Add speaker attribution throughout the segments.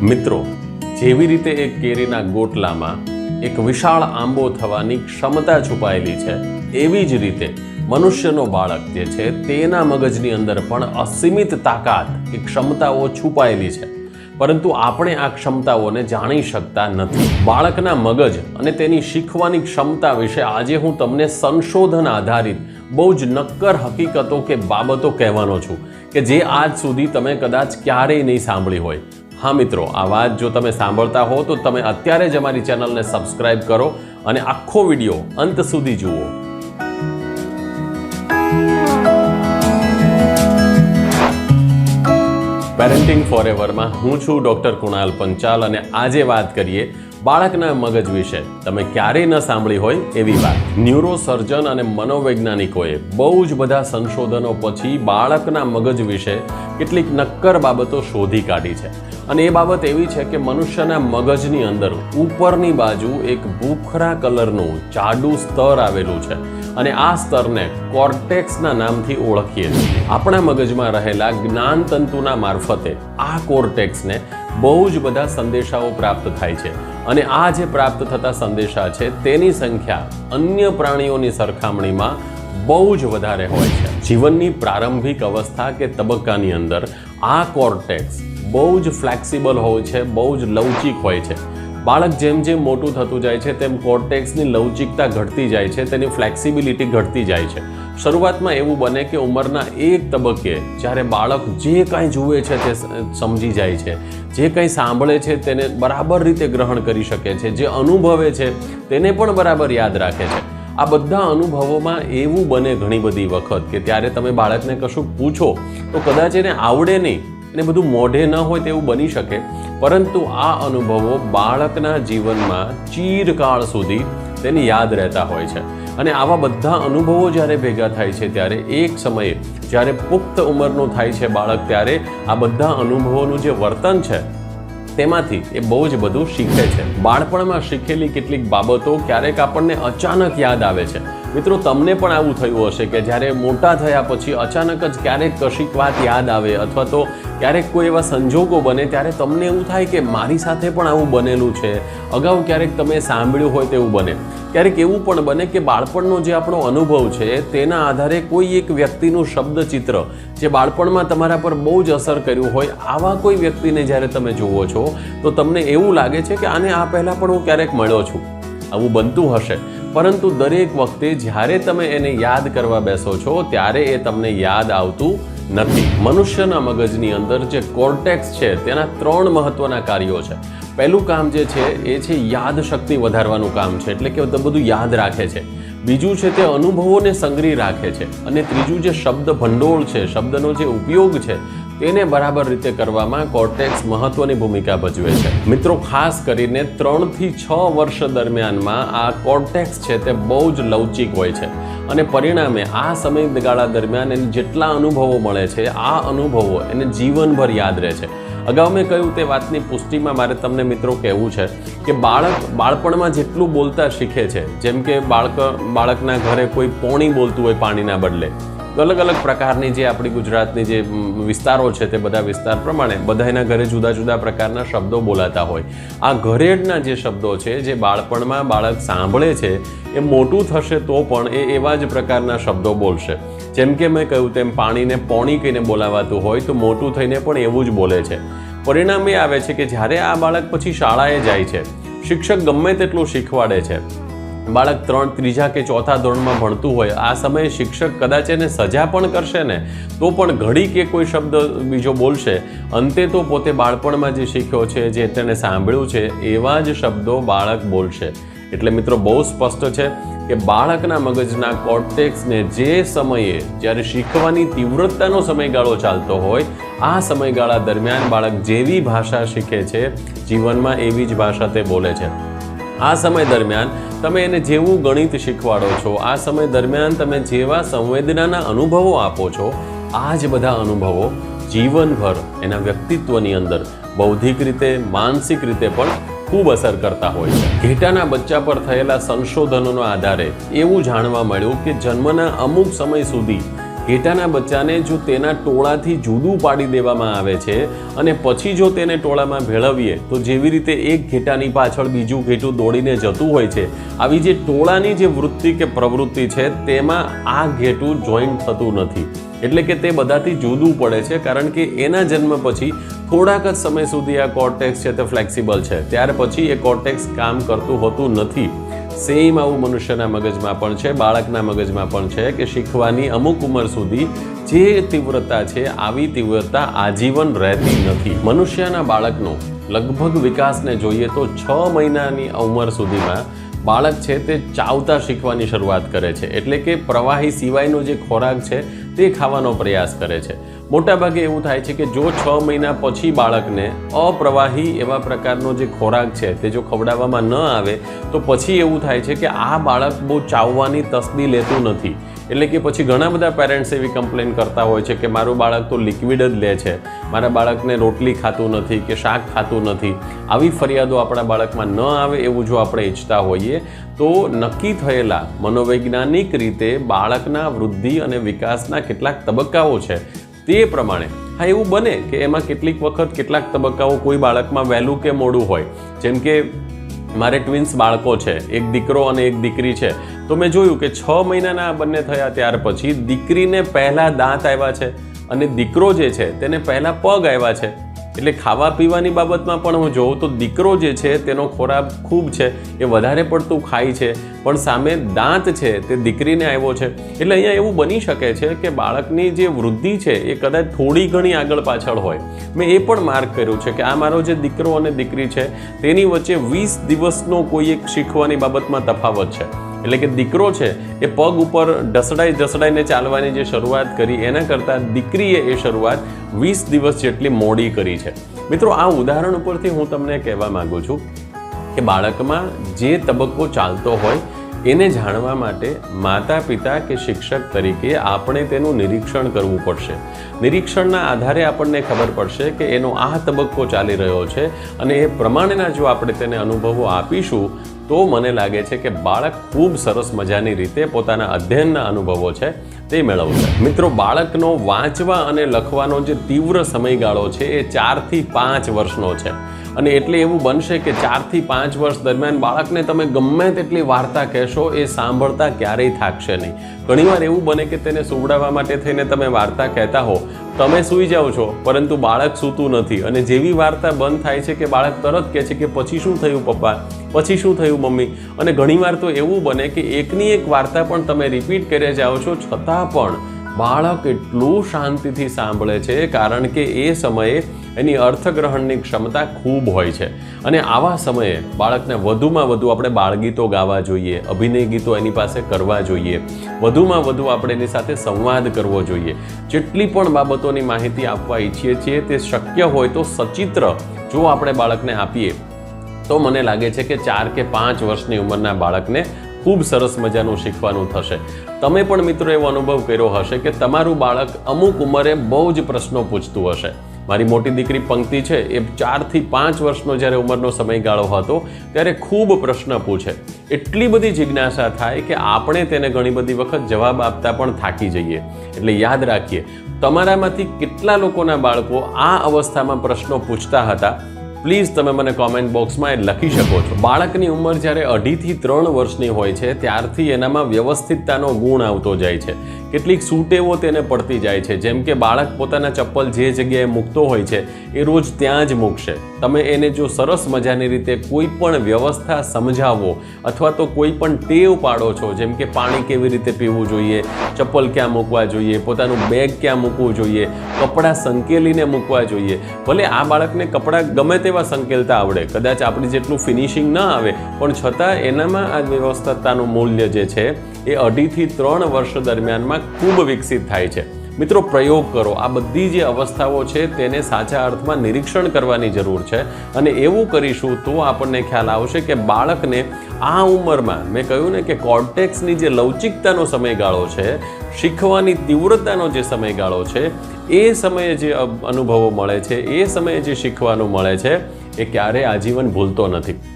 Speaker 1: મિત્રો, જેવી રીતે એક કેરીના ગોટલામાં એક વિશાળ આંબો થવાની ક્ષમતા છુપાયેલી છે, એવી જ રીતે મનુષ્યનો બાળક જે છે, તેના મગજની અંદર પણ અસીમિત તાકાત એ ક્ષમતાઓ છુપાયેલી છે. પરંતુ આપણે આ ક્ષમતાઓને જાણી શકતા નથી. બાળકના મગજ અને તેની શીખવાની ક્ષમતા વિશે આજે હું તમને સંશોધન આધારિત બહુ જ નક્કર હકીકતો કે બાબતો કહેવાનો છું કે જે આજ સુધી તમે કદાચ ક્યારેય નહીં સાંભળી હોય. હા મિત્રો, આ વાત જો તમે સાંભળતા હો તો તમે અત્યારે જ અમારી ચેનલને સબસ્ક્રાઇબ કરો અને આખો વીડિયો અંત સુધી જુઓ. પેરેન્ટિંગ ફોરએવરમાં હું છું ડૉક્ટર કુણાલ પંચાલ અને આજે વાત કરીએ બાળકના મગજ વિશે. તમે ક્યારેય ન સાંભળી હોય એવી વાત. ન્યુરોસર્જન અને મનોવૈજ્ઞાનિકોએ બહુ જ બધા સંશોધનો પછી બાળકના મગજ વિશે કેટલીક નક્કર બાબતો શોધી કાઢી છે. અને એ બાબત એવી છે કે મનુષ્યના મગજની અંદર ઉપરની બાજુ એક ભૂખરા કલરનું જાડું સ્તર આવેલું છે. અને આ સ્તરને કોર્ટેક્સના નામથી ઓળખીએ છીએ. આપણા મગજમાં રહેલા જ્ઞાન તંતુના મારફતે આ કોર્ટેક્સને બહુ જ બધા સંદેશાઓ પ્રાપ્ત થાય છે. અને આ જે પ્રાપ્ત થતા સંદેશા છે, તેની સંખ્યા અન્ય પ્રાણીઓની સરખામણીમાં બહુ જ વધારે હોય છે. જીવનની પ્રારંભિક અવસ્થા કે તબક્કાની અંદર આ કોર્ટેક્સ બહુ જ ફ્લેક્સિબલ હોય છે, બહુ જ લવચીક હોય છે. બાળક જેમ જેમ મોટું થતું જાય છે, તેમ કોર્ટેક્સની લવચિકતા ઘટતી જાય છે, તેની ફ્લેક્સિબિલિટી ઘટતી જાય છે. શરૂઆતમાં એવું બને કે ઉંમરના એક તબક્કે જ્યારે બાળક જે કાંઈ જુએ છે તે સમજી જાય છે, જે કંઈ સાંભળે છે તેને બરાબર રીતે ગ્રહણ કરી શકે છે, જે અનુભવે છે તેને પણ બરાબર યાદ રાખે છે. આ બધા અનુભવોમાં એવું બને ઘણી બધી વખત કે ત્યારે તમે બાળકને કશું પૂછો તો કદાચ એને આવડે નહીં એને બધું મોઢે ન હોય તેવું બની શકે. પરંતુ આ અનુભવો બાળકના જીવનમાં ચીરકાળ સુધી તેને યાદ રહેતા હોય છે. અને આવા બધા અનુભવો જ્યારે ભેગા થાય છે, ત્યારે એક સમયે જ્યારે પુખ્ત ઉંમરનું થાય છે બાળક, ત્યારે આ બધા અનુભવોનું જે વર્તન છે, તેમાંથી એ બહુ જ બધું શીખે છે. બાળપણમાં શીખેલી કેટલીક બાબતો ક્યારેક આપણને અચાનક યાદ આવે છે. મિત્રો, તમને પણ આવું થયું હશે કે જ્યારે મોટા થયા પછી અચાનક જ ક્યારેક કશીક વાત યાદ આવે અથવા તો ક્યારેક કોઈ એવા સંજોગો બને, ત્યારે તમને એવું થાય કે મારી સાથે પણ આવું બનેલું છે. અગાઉ ક્યારેક તમે સાંભળ્યું હોય તેવું બને. ક્યારેક એવું પણ બને કે બાળપણનો જે આપણો અનુભવ છે, તેના આધારે કોઈ એક વ્યક્તિનું શબ્દ ચિત્ર જે બાળપણમાં તમારા પર બહુ જ અસર કર્યું હોય, આવા કોઈ વ્યક્તિને જ્યારે તમે જુઓ છો, તો તમને એવું લાગે છે કે આને આ પહેલાં પણ હું ક્યારેક મળ્યો છું. આવું બનતું હશે. પરંતુ દરેક વખતે જ્યારે તમે એને યાદ કરવા બેસો છો, ત્યારે એ તમને યાદ આવતું નથી. મનુષ્યના મગજની અંદર જે કોર્ટેક્સ છે, તેના ત્રણ મહત્વના કાર્યો છે. પહેલું કામ જે છે, એ છે યાદ શક્તિ વધારવાનું કામ છે, એટલે કે બધું યાદ રાખે છે. બીજું છે તે અનુભવોને સંગ્રહી રાખે છે. અને ત્રીજું જે શબ્દ ભંડોળ છે, શબ્દનો જે ઉપયોગ છે તેને બરાબર રીતે કરવામાં કોર્ટેક્સ મહત્વની ભૂમિકા ભજવે છે. મિત્રો, ખાસ કરીને ત્રણથી છ વર્ષ દરમિયાનમાં આ કોર્ટેક્સ છે તે બહુ જ લવચિક હોય છે અને પરિણામે આ સમયગાળા દરમિયાન એને જેટલા અનુભવો મળે છે, આ અનુભવો એને જીવનભર યાદ રહે છે. અગાઉ મેં કહ્યું તે વાતની પુષ્ટિમાં મારે તમને મિત્રો કહેવું છે કે બાળક બાળપણમાં જેટલું બોલતા શીખે છે, જેમ કે બાળક બાળકના ઘરે કોઈ પોણી બોલતું હોય પાણીના બદલે અલગ અલગ પ્રકારની જે આપણી ગુજરાતની જે વિસ્તારો છે તે બધા વિસ્તાર પ્રમાણે બધાના ઘરે જુદા જુદા પ્રકારના શબ્દો બોલાતા હોય. આ ઘરેડના જે શબ્દો છે, જે બાળપણમાં બાળક સાંભળે છે, એ મોટું થશે તો પણ એ એવા જ પ્રકારના શબ્દો બોલશે. જેમ કે મેં કહ્યું તેમ પાણીને પોણી કહીને બોલાવાતું હોય તો મોટું થઈને પણ એવું જ બોલે છે. પરિણામ એ આવે છે કે જ્યારે આ બાળક પછી શાળાએ જાય છે, શિક્ષક ગમે તેટલું શીખવાડે છે. બાળક ત્રણ, ત્રીજા કે ચોથા ધોરણમાં ભણતું હોય, આ સમયે શિક્ષક કદાચ એને સજા પણ કરશે ને? તો પણ ઘડી કે કોઈ શબ્દ બીજો બોલશે? અંતે તો પોતે બાળપણમાં જે શીખ્યો છે, જે તેને સાંભળ્યું છે, એવા જ શબ્દો બાળક બોલશે. એટલે મિત્રો, બહુ સ્પષ્ટ છે કે બાળકના મગજના કોર્ટેક્સને જે સમયે જ્યારે શીખવાની તીવ્રતાનો સમયગાળો ચાલતો હોય, આ સમયગાળા દરમિયાન બાળક જેવી ભાષા શીખે છે, જીવનમાં એવી જ ભાષા તે બોલે છે. આ સમય દરમિયાન તમે એને જેવું ગણિત શીખવાડો છો, આ સમય દરમિયાન તમે જેવા સંવેદનાના અનુભવો આપો છો, આ જ બધા અનુભવો જીવનભર એના વ્યક્તિત્વની અંદર બૌદ્ધિક રીતે, માનસિક રીતે પણ ખૂબ અસર કરતા હોય છે. ઘેટાના બચ્ચા પર થયેલા સંશોધનોના આધારે એવું જાણવા મળ્યું કે જન્મના અમુક સમય સુધી ઘેટાના બચ્ચાને જો તેના ટોળાથી જુદું પાડી દેવામાં આવે છે અને પછી જો તેને ટોળામાં ભેળવીએ, તો જેવી રીતે એક ઘેટાની પાછળ બીજું ઘેટું દોડીને જતું હોય છે, આવી જે ટોળાની જે વૃત્તિ કે પ્રવૃત્તિ છે, તેમાં આ ઘેટું જોઈન્ટ થતું નથી. એટલે કે તે બધાથી જુદું પડે છે, કારણ કે એના જન્મ પછી થોડાક જ સમય સુધી આ કોર્ટેક્સ છે તે ફ્લેક્સિબલ છે. ત્યાર પછી એ કોર્ટેક્સ કામ કરતું હોતું નથી. સેમ આવું મનુષ્યના મગજમાં પણ છે, બાળકના મગજમાં પણ છે કે શીખવાની અમુક ઉંમર સુધી જે તીવ્રતા છે, આવી તીવ્રતા આજીવન રહેતી નથી. મનુષ્યના બાળકનો લગભગ વિકાસને જોઈએ તો છ મહિનાની ઉંમર સુધીમાં બાળક છે તે ચાવતા શીખવાની શરૂઆત કરે છે. એટલે કે પ્રવાહી સિવાયનો જે ખોરાક છે તે ખાવાનો પ્રયાસ કરે છે. મોટાભાગે એવું થાય છે કે જો છ મહિના પછી બાળકને અપ્રવાહી એવા પ્રકારનો જે ખોરાક છે તે જો ખવડાવવામાં ન આવે, તો પછી એવું થાય છે કે આ બાળક બહુ ચાવવાની તસદી લેતું નથી. એટલે કે પછી ઘણા બધા પેરેન્ટ્સ એવી કમ્પ્લેન કરતા હોય છે કે મારું બાળક તો લિક્વિડ જ લે છે. મારા બાળકને રોટલી ખાતું નથી કે શાક ખાતું નથી. આવી ફરિયાદો આપણા બાળકમાં ન આવે એવું જો આપણે ઈચ્છતા હોઈએ, તો નક્કી થયેલા મનોવૈજ્ઞાનિક રીતે બાળકના વૃદ્ધિ અને વિકાસના કેટલાક તબક્કાઓ છે. તે પ્રમાણે, હા, એવું બને કે એમાં કેટલીક વખત કેટલાક તબક્કાઓ કોઈ બાળકમાં વહેલું કે મોડું હોય. જેમ કે, મારે ટ્વિન્સ બાળકો છે, એક દીકરો અને એક દીકરી છે. તો મેં જોયું કે છ મહિનાના બંને થયા ત્યાર પછી દીકરીને પહેલાં દાંત આવ્યા છે અને દીકરો જે છે તેને પહેલાં પગ આવ્યા છે. એટલે ખાવા પીવાની બાબતમાં પણ હું જોઉં તો દીકરો જે છે તેનો ખોરાક ખૂબ છે, એ વધારે પડતું ખાય છે, પણ સામે દાંત છે તે દીકરીને આવ્યો છે. એટલે અહીંયા એવું બની શકે છે કે બાળકની જે વૃદ્ધિ છે એ કદાચ થોડી ઘણી આગળ પાછળ હોય. મેં એ પણ માર્ક કર્યું છે કે આ મારો જે દીકરો અને દીકરી છે તેની વચ્ચે વીસ દિવસનો કોઈ એક શીખવાની બાબતમાં તફાવત છે. એટલે કે દીકરો છે, એ પગ ઉપર ઢસડાઈ ઢસડાઈને ચાલવાની જે શરૂઆત કરી, એના કરતાં દીકરીએ એ શરૂઆત વીસ દિવસ જેટલી મોડી કરી છે. મિત્રો, આ ઉદાહરણ ઉપરથી હું તમને કહેવા માગું છું કે બાળકમાં જે તબક્કો ચાલતો હોય, એને જાણવા માટે માતા પિતા કે શિક્ષક તરીકે આપણે તેનું નિરીક્ષણ કરવું પડશે. નિરીક્ષણના આધારે આપણને ખબર પડશે કે એનો આ તબક્કો ચાલી રહ્યો છે અને એ પ્રમાણેના જો આપણે તેને અનુભવો આપીશું તો મને લાગે છે કે બાળક ખૂબ સરસ મજાની રીતે પોતાના અધ્યયનના અનુભવો છે તે મેળવશે. મિત્રો, બાળકનો વાંચવા અને લખવાનો જે તીવ્ર સમયગાળો છે એ ચારથી પાંચ વર્ષનો છે. અને એટલે એવું બનશે કે ચારથી પાંચ વર્ષ દરમિયાન બાળકને તમે ગમે તેટલી વાર્તા કહેશો, એ સાંભળતા ક્યારેય થાકશે નહીં. ઘણીવાર એવું બને કે તેને સુવડાવવા માટે થઈને તમે વાર્તા કહેતા હો. તમે સૂઈ જાઓ છો, પરંતુ બાળક સૂતું નથી. અને જેવી વાર્તા બંધ થાય છે કે બાળક તરત કહે છે કે પછી શું થયું પપ્પા? પછી શું થયું મમ્મી? અને ઘણીવાર તો એવું બને કે એકની એક વાર્તા પણ તમે રિપીટ કરે જાઓ છો, છતાં પણ બાળક એટલું શાંતિથી સાંભળે છે, કારણ કે એ સમયે એની અર્થગ્રહણની ક્ષમતા ખૂબ હોય છે. અને આવા સમયે બાળકને વધુમાં વધુ આપણે બાળગીતો ગાવા જોઈએ, અભિનય ગીતો એની પાસે કરવા જોઈએ. વધુમાં વધુ આપણે એની સાથે સંવાદ કરવો જોઈએ. જેટલી પણ બાબતોની માહિતી આપવા ઈચ્છીએ છીએ, તે શક્ય હોય તો સચિત્ર જો આપણે બાળકને આપીએ, તો મને લાગે છે કે ચાર કે પાંચ વર્ષની ઉંમરના બાળકને ખૂબ સરસ મજાનું શીખવાનું થશે. તમે પણ મિત્રો એવો અનુભવ કર્યો હશે કે તમારું બાળક અમુક ઉંમરે બહુ જ પ્રશ્નો પૂછતું હશે. મારી મોટી દીકરી પંક્તિ છે, એ ચારથી પાંચ વર્ષનો જ્યારે ઉંમરનો સમયગાળો હતો, ત્યારે ખૂબ પ્રશ્ન પૂછે. એટલી બધી જિજ્ઞાસા થાય કે આપણે તેને ઘણી બધી વખત જવાબ આપતા પણ થાકી જઈએ. એટલે યાદ રાખીએ, તમારામાંથી કેટલા લોકોના બાળકો આ અવસ્થામાં પ્રશ્નો પૂછતા હતા? પ્લીઝ તમે મને કોમેન્ટ બોક્સમાં એ લખી શકો છો. બાળકની ઉંમર જ્યારે અઢીથી ત્રણ વર્ષની હોય છે, ત્યારથી એનામાં વ્યવસ્થિતતાનો ગુણ આવતો જાય છે. કેટલીક સૂટેવો તેને પડતી જાય છે. જેમ કે બાળક પોતાના ચપ્પલ જે જગ્યાએ મૂકતો હોય છે, એ રોજ ત્યાં જ મૂકશે. તમે એને જો સરસ મજાની રીતે કોઈ પણ વ્યવસ્થા સમજાવો અથવા તો કોઈ પણ ટેવ પાડો છો, જેમ કે પાણી કેવી રીતે પીવું જોઈએ, ચપ્પલ ક્યાં મૂકવા જોઈએ, પોતાનું બેગ ક્યાં મૂકવું જોઈએ, કપડાં સંકેલીને મૂકવા જોઈએ, ભલે આ બાળકને કપડાં ગમે તેવા સંકેલતા આવડે. કદાચ આપણી જેટલું ફિનિશિંગ ન આવે, પણ છતાં એનામાં આ વ્યવસ્થાતાનું મૂલ્ય જે છે, એ અઢીથી ત્રણ વર્ષ દરમિયાનમાં ખૂબ વિકસિત થાય છે. મિત્રો, પ્રયોગ કરો. આ બધી જે અવસ્થાઓ છે, તેને સાચા અર્થમાં નિરીક્ષણ કરવાની જરૂર છે અને એવું કરીશું તો આપણને ખ્યાલ આવશે કે બાળકને આ ઉંમરમાં, મેં કહ્યું ને કે કોર્ટેક્સની જે લવચિકતાનો સમયગાળો છે, શીખવાની તીવ્રતાનો જે સમયગાળો છે, એ સમયે જે અનુભવો મળે છે, એ સમયે જે શીખવાનું મળે છે, એ ક્યારેય આજીવન ભૂલતો નથી.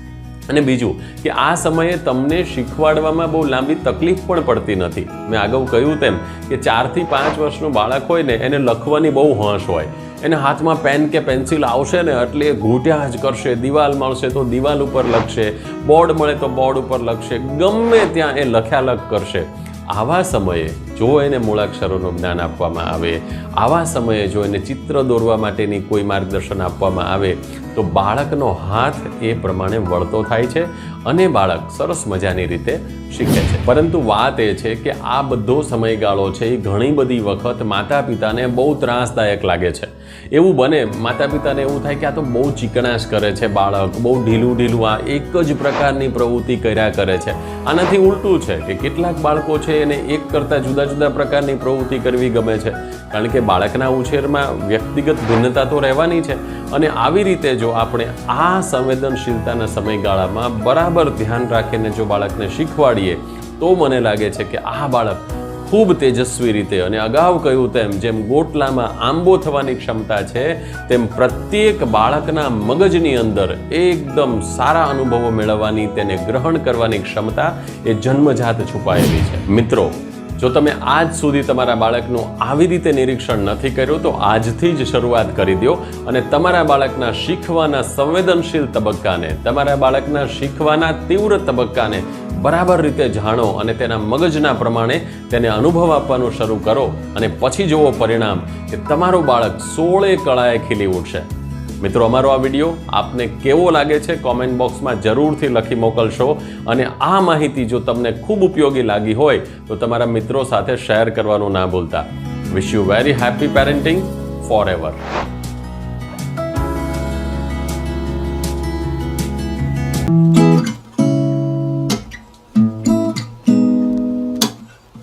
Speaker 1: અને બીજું કે આ સમયે તમને શીખવાડવામાં બહુ લાંબી તકલીફ પણ પડતી નથી. મેં અગાઉ કહ્યું તેમ કે ચારથી પાંચ વર્ષનું બાળક હોય ને, એને લખવાની બહુ હોંશ હોય. એને હાથમાં પેન કે પેન્સિલ આવશે ને, એટલે એ ઘૂંટ્યા જ કરશે. દિવાલ મળશે તો દિવાલ ઉપર લખશે. બોર્ડ મળે તો બોર્ડ ઉપર લખશે. ગમે ત્યાં એ લખ્યાલખ કરશે. આવા સમયે જો એને મૂળાક્ષરોનું જ્ઞાન આપવામાં આવે, આવા સમયે જો એને ચિત્ર દોરવા માટેની કોઈ માર્ગદર્શન આપવામાં આવે, તો બાળકનો હાથ એ પ્રમાણે વળતો થાય છે અને બાળક સરસ મજાની રીતે શીખે છે. પરંતુ વાત એ છે કે આ બધો સમયગાળો છે એ ઘણી બધી વખત માતા પિતાને બહુ ત્રાસદાયક લાગે છે. એવું બને. માતા પિતાને એવું થાય કે આ તો બહુ ચીકણાશ કરે છે બાળક, બહુ ઢીલું ઢીલું, આ એક જ પ્રકારની પ્રવૃત્તિ કર્યા કરે છે. આનાથી ઉલટું છે કે કેટલાક બાળકો છે એને એક કરતાં જુદા જુદા પ્રકારની પ્રવૃત્તિ કરવી ગમે છે. કારણ કે બાળકના ઉછેરમાં વ્યક્તિગત ભિન્નતા તો રહેવાની છે અને આવી રીતે જો આપણે આ સંવેદનશીલતાના સમયગાળામાં બરાબર ધ્યાન રાખીને જો બાળકને શીખવાડીએ, તો મને લાગે છે કે આ બાળક ખૂબ તેજસ્વી રીતે અને અગાઉ કહ્યું તેમ, જેમ ગોટલામાં આંબો થવાની ક્ષમતા છે, તેમ પ્રત્યેક બાળકના મગજની અંદર એકદમ સારા અનુભવો મેળવવાની, તેને ગ્રહણ કરવાની ક્ષમતા એ જન્મજાત છુપાયેલી છે. મિત્રો જો તમે આજ સુધી તમારા બાળકનું આવી રીતે નિરીક્ષણ નથી કર્યું, તો આજથી જ શરૂઆત કરી દો અને તમારા બાળકના શીખવાના સંવેદનશીલ તબક્કાને, તમારા બાળકના શીખવાના તીવ્ર તબક્કાને બરાબર રીતે જાણો અને તેના મગજના પ્રમાણે તેને અનુભવ આપવાનું શરૂ કરો અને પછી જોવો પરિણામ કે તમારું બાળક સોળે કળાએ ખીલી ઉઠશે. મિત્રો, અમારો આ વીડિયો આપને કેવો લાગે છે કોમેન્ટ બોક્સમાં જરૂરથી લખી મોકલશો. અને આ માહિતી જો તમને ખૂબ ઉપયોગી લાગી હોય, તો તમારા મિત્રો સાથે શેર કરવાનું ના ભૂલતા. Wish you very happy parenting forever
Speaker 2: thank you